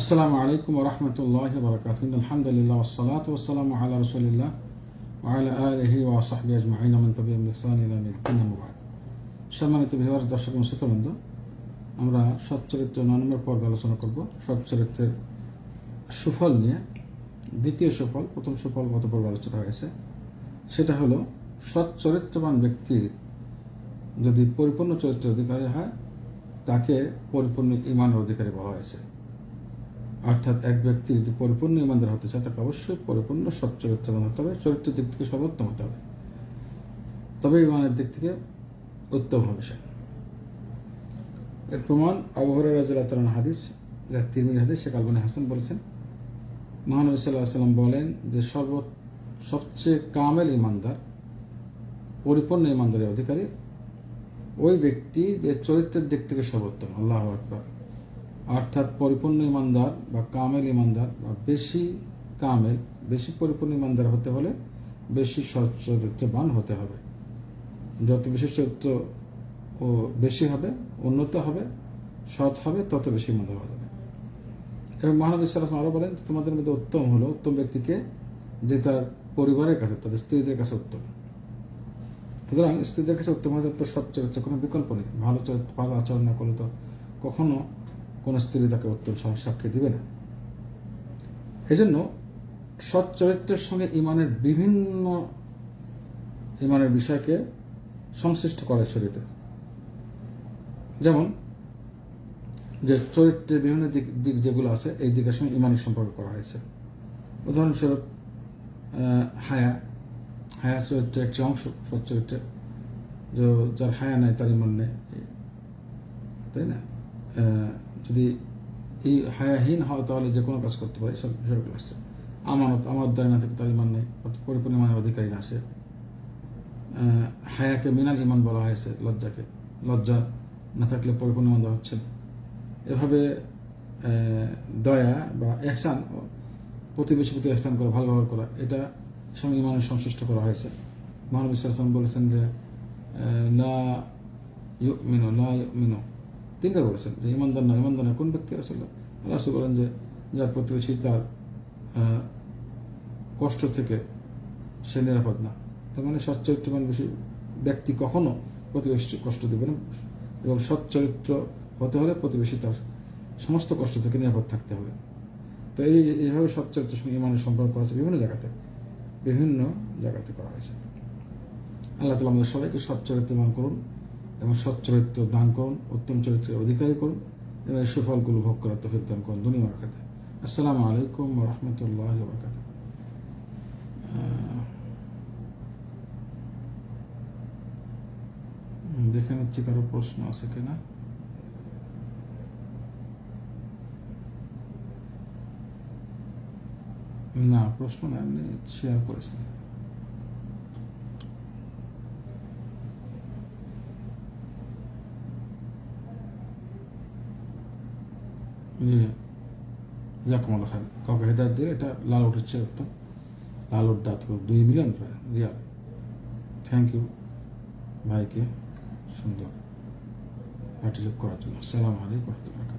আসসালামু আলাইকুম রহমতুল্লাহ বরকাত আলহামদুলিল্লাহ ওসালাত ওসালাম আল্লাহ রসুলিল্লাহ আলা আলহি ওয়াসাহবি আজমাইন। আমান তবি ইসান সম্মানিত বিহার দর্শক শ্রোতবৃন্দ, আমরা সচ্চরিত্র নয় নম্বর পর্বে আলোচনা করব। সচ্চরিত্রের সুফল নিয়ে, দ্বিতীয় সুফল, প্রথম সুফল গত পর্ব আলোচনা হয়েছে সেটা হলো সচ্চরিত্রবান ব্যক্তির যদি পরিপূর্ণ চরিত্রের অধিকারী হয়, তাকে পরিপূর্ণ ইমানের অধিকারী বলা হয়েছে। অর্থাৎ এক ব্যক্তি যদি পরিপূর্ণ ইমানদার হতে চায়, তাকে অবশ্যই পরিপূর্ণ সৎ চরিত্রবান হতে হবে চরিত্রের দিক থেকে সর্বোত্তম হতে হবে। তবে ইমানের দিক থেকে উত্তম হবে সে। এর প্রমাণ আবহরের রাজুল্লাহ হাদিস, যা তিরমির হাদিস, শেখ আলবনী হাসান বলেছেন। মহানবী সাল্লাহ সাল্লাম বলেন যে, সর্ব, সবচেয়ে কামেল ইমানদার, পরিপূর্ণ ইমানদারের অধিকারী ওই ব্যক্তি যে চরিত্রের দিক থেকে সর্বোত্তম। আল্লাহ আকবর। অর্থাৎ পরিপূর্ণ ইমানদার বা কামেল ইমানদার বা বেশি কামেল, বেশি পরিপূর্ণ ইমানদার হতে হলে বেশি সৎ চরিত্রবান হতে হবে। যত বেশি চরিত্র ও বেশি হবে, উন্নত হবে, সৎ হবে, তত বেশি হওয়া যাবে এবং মহানবী সালাম আরও বলেন তোমাদের মধ্যে উত্তম হলো উত্তম ব্যক্তিকে যে তার পরিবারের কাছে, তাদের স্ত্রীদের কাছে উত্তম। সুতরাং স্ত্রীদের কাছে উত্তম তো সৎ চরিত্র কোনো বিকল্প নেই। ভালো চরিত্র, ভালো আচরণ না করলে তো কখনো কোনো স্ত্রী তাকে উত্তম সাক্ষী দিবে না। এজন্য সৎ চরিত্রের সঙ্গে ইমানের বিভিন্ন ইমানের বিষয়কে সংশ্লিষ্ট করে শরীরে যেমন, যে চরিত্রের বিভিন্ন দিক দিক যেগুলো আছে, এই দিকের সঙ্গে ইমানের সম্পর্ক করা হয়েছে। উদাহরণস্বরূপ হায়া। হায়া চরিত্রের একটি অংশ সৎ চরিত্রের যার হায়া নাই, তার ইমান নেই। তাই না? যদি এই হায়াহীন হয় তাহলে যে কোনো কাজ করতে পারে, সব বিষয়গুলো আসছে আমানত আমার দ্বারা না থেকে তার ইমান নেই পরিপূর্ণ ইমানের অধিকারী না সে। হায়াকে মিনাল ইমান বলা হয়েছে লজ্জাকে। লজ্জা না থাকলে পরিপূর্ণ ইমান হচ্ছে এভাবে দয়া বা এহসান, প্রতিবেশী প্রতি এহসান করা, ভালো ব্যবহার করা, এটা সঙ্গে ইমানের সংশ্লিষ্ট করা হয়েছে। মহানবী বলেছেন যে লা ইউ মিনো লা ইউ মিনো তিনবার বলেছেন যে ইমানদার না ইমানদার না কোন ব্যক্তি আসলে? রাসু বলেন যে, যার প্রতিবেশী তার কষ্ট থেকে সে নিরাপদ না। তার মানে সচ্চরিত্রবান বেশি ব্যক্তি কখনো প্রতিবেশী কষ্ট দেবে না। এবং সচ্চরিত্র হতে হলে প্রতিবেশী তার সমস্ত কষ্ট থেকে নিরাপদ থাকতে হবে। তো এই, এইভাবে সচ্চরিত্রের সঙ্গে ইমানের সম্পর্ক করা হয়েছে বিভিন্ন জায়গাতে বিভিন্ন জায়গাতে করা হয়েছে। আল্লাহ তালা আমাদের সবাইকে সচ্চরিত্রবান করুন। এবং সৎ চরিত্র দান করুন, উত্তম চরিত্রের অধিকারী করুন এবং এই সুফলগুলো ভোগ করার তফিক দান করুন। দুনিয়া খাতে আসসালামু আলাইকুম রহমতুল্লাহ বরকাত দেখে নিচ্ছি কারও প্রশ্ন আছে কিনা। না, প্রশ্ন না, এমনি শেয়ার করেছেন জি জাকমাল খান কাউকে হেদায়ত দিলে এটা লাল উঠেছে একদম লাল উঠ দাঁত দুই মিলিয়ন প্রায় রিয়াল। থ্যাংক ইউ ভাইকে। সুন্দর। পাঠিযোগ করার জন্য। আসসালামু আলাইকুম রহমতুল্লাহ।